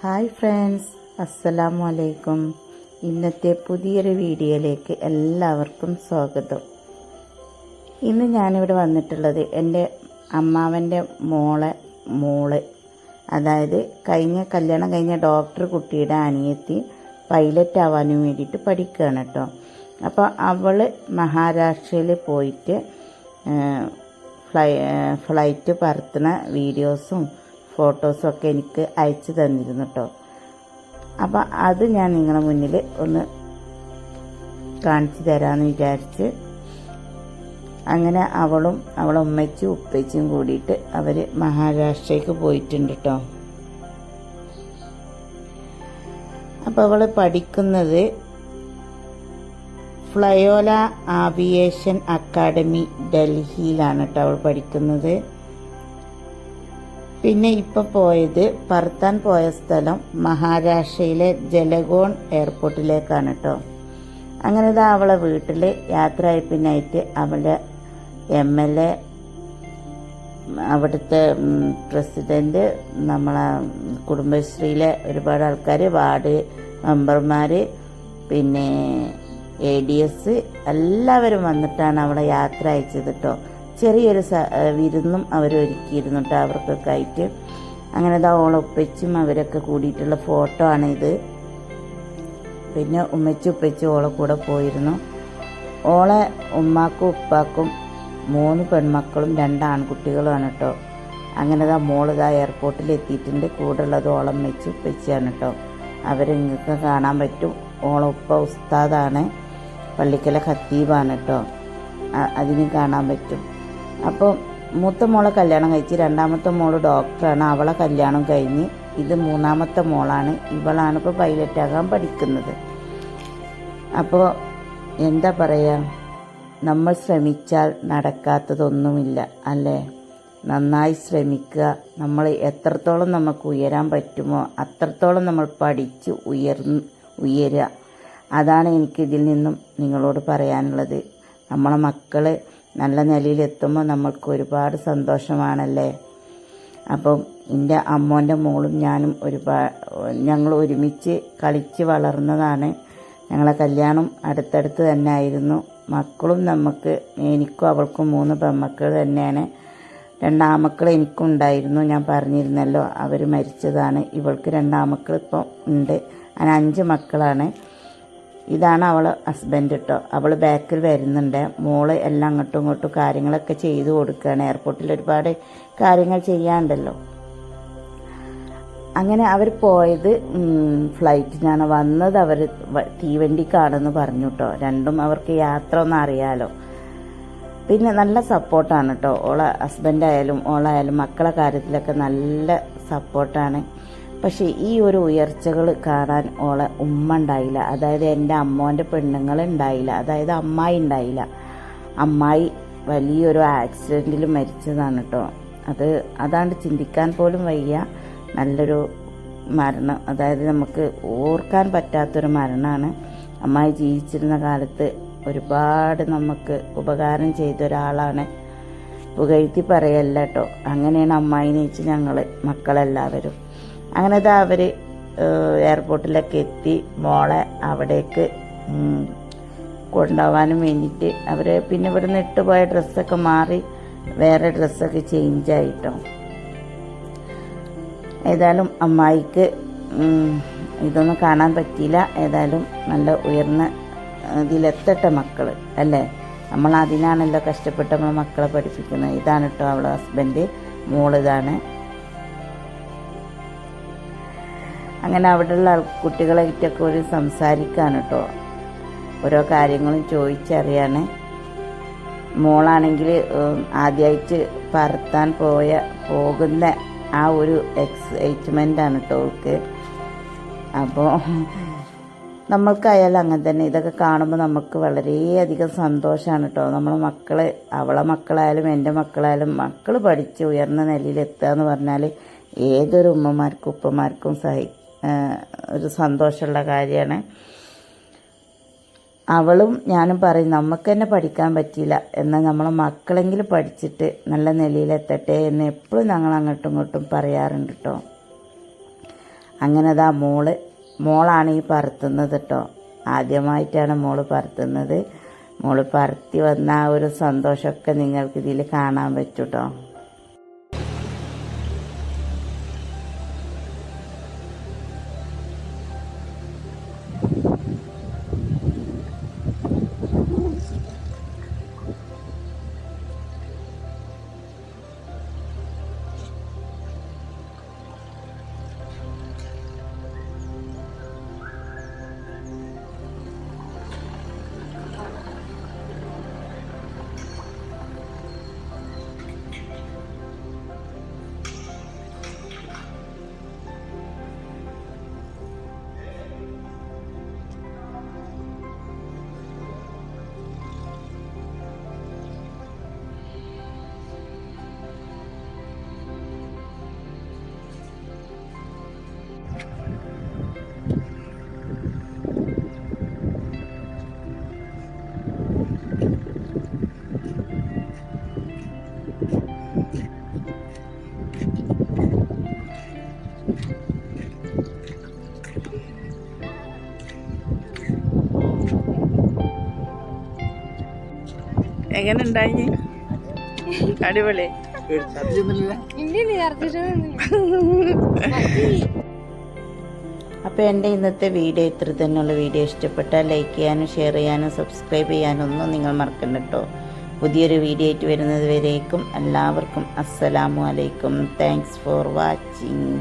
Hi friends അസ്സലാമു അലൈക്കും ഇന്നത്തെ പുതിയൊരു വീഡിയോയിലേക്ക് എല്ലാവർക്കും സ്വാഗതം. ഇന്ന് ഞാനിവിടെ വന്നിട്ടുള്ളത് എന്റെ അമ്മാവന്റെ മോളെ മോൾ. അതായത് കഴിഞ്ഞ കല്യാണം കഴിഞ്ഞ ഡോക്ടർ കുട്ടിയുടെ അനിയത്തി പൈലറ്റ് ആവാനും വേണ്ടിയിട്ട് പഠിക്കുകയാണ് കേട്ടോ. അപ്പോൾ അവൾ മഹാരാഷ്ട്രയിൽ പോയിട്ട് ഫ്ലൈ ഫ്ലൈറ്റ് പറത്തുന്ന വീഡിയോസും ഫോട്ടോസും ഒക്കെ എനിക്ക് അയച്ചു തന്നിരുന്നു കേട്ടോ അപ്പം അത് ഞാൻ നിങ്ങളുടെ മുന്നിൽ ഒന്ന് കാണിച്ചു തരാമെന്ന് വിചാരിച്ച് അങ്ങനെ അവളും അവളെ ഉമ്മച്ചും ഉപ്പച്ചും കൂടിയിട്ട് അവർ മഹാരാഷ്ട്രയ്ക്ക് പോയിട്ടുണ്ട് കേട്ടോ അപ്പോൾ അവൾ പഠിക്കുന്നത് ഫ്ലയോല ആവിയേഷൻ അക്കാഡമി ഡൽഹിയിലാണ് കേട്ടോ അവൾ പഠിക്കുന്നത്. പിന്നെ ഇപ്പോൾ പോയത് പറത്താൻ പോയ സ്ഥലം മഹാരാഷ്ട്രയിലെ ജലഗോൺ എയർപോർട്ടിലേക്കാണ് കേട്ടോ അങ്ങനെ ഇതാ അവളെ വീട്ടിൽ യാത്രയപ്പിനായിട്ട് അവളുടെ എം എൽ എ അവിടുത്തെ പ്രസിഡന്റ് നമ്മളെ കുടുംബശ്രീയിലെ ഒരുപാട് ആൾക്കാർ വാർഡ് മെമ്പർമാർ പിന്നെ എ ഡി എസ് എല്ലാവരും വന്നിട്ടാണ് അവളെ യാത്ര അയച്ചത് കേട്ടോ ചെറിയൊരു വിരുന്നും അവർ ഒരുക്കിയിരുന്നു കേട്ടോ അവർക്കൊക്കെ ആയിട്ട് അങ്ങനെ ഇതാ ഓളൊപ്പിച്ചും അവരൊക്കെ കൂടിയിട്ടുള്ള ഫോട്ടോ ആണ് ഇത് പിന്നെ ഉമ്മച്ചും ഉപ്പച്ചും ഓളെ കൂടെ പോയിരുന്നു. ഓളെ ഉമ്മാക്കും ഉപ്പാക്കും മൂന്ന് പെൺമക്കളും രണ്ട് ആൺകുട്ടികളുമാണ് കേട്ടോ അങ്ങനെ ഇതാ മോളിതാ എയർപോർട്ടിൽ എത്തിയിട്ടുണ്ട്. കൂടെ ഉള്ളത് ഓളം വെച്ച് ഉപ്പച്ചിയാണ് കേട്ടോ അവരിങ്ങൾക്ക് കാണാൻ പറ്റും. ഓളൊപ്പ ഉസ്താദാണ്. പള്ളിക്കല ഖത്തീബാണ് കേട്ടോ അതിന് കാണാൻ പറ്റും. അപ്പോൾ മൂത്ത മോളെ കല്യാണം കഴിച്ച് രണ്ടാമത്തെ മോൾ ഡോക്ടറാണ്. അവളെ കല്യാണം കഴിഞ്ഞ് ഇത് മൂന്നാമത്തെ മോളാണ്. ഇവളാണ് ഇപ്പോൾ പൈലറ്റ് ആകാൻ പഠിക്കുന്നത്. അപ്പോൾ എന്താ പറയുക നമ്മൾ ശ്രമിച്ചാൽ നടക്കാത്തതൊന്നുമില്ല അല്ലേ? നന്നായി ശ്രമിക്കുക. നമ്മൾ എത്രത്തോളം നമുക്ക് ഉയരാൻ പറ്റുമോ അത്രത്തോളം നമ്മൾ പഠിച്ച് ഉയർന്ന് ഉയരുക. അതാണ് എനിക്ക് ഇതിൽ നിന്നും നിങ്ങളോട് പറയാനുള്ളത്. നമ്മളെ മക്കൾ നല്ല നിലയിലെത്തുമ്പോൾ നമ്മൾക്ക് ഒരുപാട് സന്തോഷമാണല്ലേ? അപ്പം എന്റെ അമ്മോന്റെ മോളും ഞാനും ഒരുപാട് ഞങ്ങൾ ഒരുമിച്ച് കളിച്ച് വളർന്നതാണ്. ഞങ്ങളെ കല്യാണം അടുത്തടുത്ത് തന്നെ ആയിരുന്നു മക്കളും നമുക്ക് എനിക്കും അവൾക്കും മൂന്ന് പെമ്മക്കൾ തന്നെയാണ്. രണ്ടാമക്കൾ എനിക്കുണ്ടായിരുന്നു ഞാൻ പറഞ്ഞിരുന്നല്ലോ. അവർ മരിച്ചതാണ്. ഇവൾക്ക് രണ്ടാമക്കൾ ഇപ്പം ഉണ്ട്. അങ്ങനെ അഞ്ച് മക്കളാണ്. ഇതാണ് അവൾ ഹസ്ബൻഡ് കേട്ടോ അവൾ ബാക്കിൽ വരുന്നുണ്ട്. മോൾ എല്ലാം അങ്ങോട്ടും ഇങ്ങോട്ടും കാര്യങ്ങളൊക്കെ ചെയ്തു കൊടുക്കുകയാണ്. എയർപോർട്ടിൽ ഒരുപാട് കാര്യങ്ങൾ ചെയ്യാണ്ടല്ലോ. അങ്ങനെ അവർ പോയത് ഫ്ലൈറ്റിനാണ് വന്നത് അവർ തീവണ്ടിക്കാണെന്ന് പറഞ്ഞു കേട്ടോ രണ്ടും അവർക്ക് യാത്ര ഒന്നും അറിയാലോ. പിന്നെ നല്ല സപ്പോർട്ടാണ് കേട്ടോ ഓളെ ഹസ്ബൻഡായാലും ഓളായാലും മക്കളെ കാര്യത്തിലൊക്കെ നല്ല സപ്പോർട്ടാണ് പക്ഷേ ഈ ഒരു ഉയർച്ചകൾ കാണാൻ ഓളെ ഉമ്മ ഉണ്ടായില്ല. അതായത് എന്റെ അമ്മോന്റെ പെണ്ണുങ്ങൾ ഉണ്ടായില്ല. അതായത് അമ്മായി ഉണ്ടായില്ല. അമ്മായി വലിയൊരു ആക്സിഡന്റിൽ മരിച്ചതാണ് കേട്ടോ അത് അതാണ്ട് ചിന്തിക്കാൻ പോലും വയ്യ. നല്ലൊരു മരണം. അതായത് നമുക്ക് ഓർക്കാൻ പറ്റാത്തൊരു മരണമാണ്. അമ്മായി ജീവിച്ചിരുന്ന കാലത്ത് ഒരുപാട് നമുക്ക് ഉപകാരം ചെയ്ത ഒരാളാണ്. പുകഴ്ത്തി പറയല്ല കേട്ടോ അങ്ങനെയാണ് അമ്മായിനെ വെച്ച് ഞങ്ങൾ മക്കളെല്ലാവരും. അങ്ങനെ ഇതാ അവർ എയർപോർട്ടിലൊക്കെ എത്തി. മോളെ അവിടേക്ക് കൊണ്ടുപോകാനും വേണ്ടിയിട്ട് അവർ പിന്നെ ഇവിടുന്ന് ഇട്ട് പോയ ഡ്രസ്സൊക്കെ മാറി വേറെ ഡ്രസ്സൊക്കെ ചേഞ്ച് ആയിട്ടോ. ഏതായാലും അമ്മായിക്ക് ഇതൊന്നും കാണാൻ പറ്റിയില്ല. ഏതായാലും നല്ല ഉയർന്ന ഇതിലെത്തട്ടെ മക്കൾ അല്ലേ? നമ്മൾ അതിനാണല്ലോ കഷ്ടപ്പെട്ട് നമ്മൾ മക്കളെ പഠിപ്പിക്കുന്നത്. ഇതാണ് കേട്ടോ അവളെ ഹസ്ബൻഡ് മോളിതാണ്. അങ്ങനെ അവിടെയുള്ള കുട്ടികളായിട്ടൊക്കെ ഒരു സംസാരിക്കാൻ കേട്ടോ. ഓരോ കാര്യങ്ങളും ചോദിച്ചറിയാണ്. മോളാണെങ്കിൽ ആദ്യമായിട്ട് പറത്താൻ പോയ പോകുന്ന ആ ഒരു എക്സൈറ്റ്മെന്റാണ് കേട്ടോ അവൾക്ക് അപ്പോൾ നമ്മൾക്കായാലും അങ്ങനെ തന്നെ. ഇതൊക്കെ കാണുമ്പോൾ നമുക്ക് വളരെയധികം സന്തോഷമാണ് കേട്ടോ. നമ്മളെ മക്കൾ അവളെ മക്കളായാലും എന്റെ മക്കളായാലും മക്കൾ പഠിച്ച് ഉയർന്ന നിലയിൽ എത്തുക എന്ന് പറഞ്ഞാൽ ഏതൊരു ഉമ്മമാർക്കും ഉപ്പമാർക്കും സഹി ഒരു സന്തോഷമുള്ള കാര്യമാണ്. അവളും ഞാനും പറയും നമുക്ക് തന്നെ പഠിക്കാൻ പറ്റിയില്ല. എന്നാൽ നമ്മളെ മക്കളെങ്കിലും പഠിച്ചിട്ട് നല്ല നിലയിലെത്തട്ടെ എന്ന് എപ്പോഴും ഞങ്ങൾ അങ്ങോട്ടും ഇങ്ങോട്ടും പറയാറുണ്ട് കേട്ടോ അങ്ങനെ അതാ മോൾ മോളാണ് ഈ പറത്തുന്നത് കേട്ടോ ആദ്യമായിട്ടാണ് മോൾ പറത്തുന്നത്. മോൾ പറത്തി വന്ന ആ ഒരു സന്തോഷമൊക്കെ നിങ്ങൾക്ക് ഇതിൽ കാണാൻ പറ്റും എങ്ങനെ ഉണ്ടായി അടിപൊളി. അപ്പോൾ എന്റെ ഇന്നത്തെ വീഡിയോ ഇത്ര തന്നെയുള്ള വീഡിയോ ഇഷ്ടപ്പെട്ടാൽ ലൈക്ക് ചെയ്യാനും ഷെയർ ചെയ്യാനും സബ്സ്ക്രൈബ് ചെയ്യാനും ഒന്നും നിങ്ങൾ മറക്കണ്ട കേട്ടോ പുതിയൊരു വീഡിയോ ആയിട്ട് വരുന്നത് വരേക്കും. എല്ലാവർക്കും അസ്സലാമു അലൈക്കും. Thanks for watching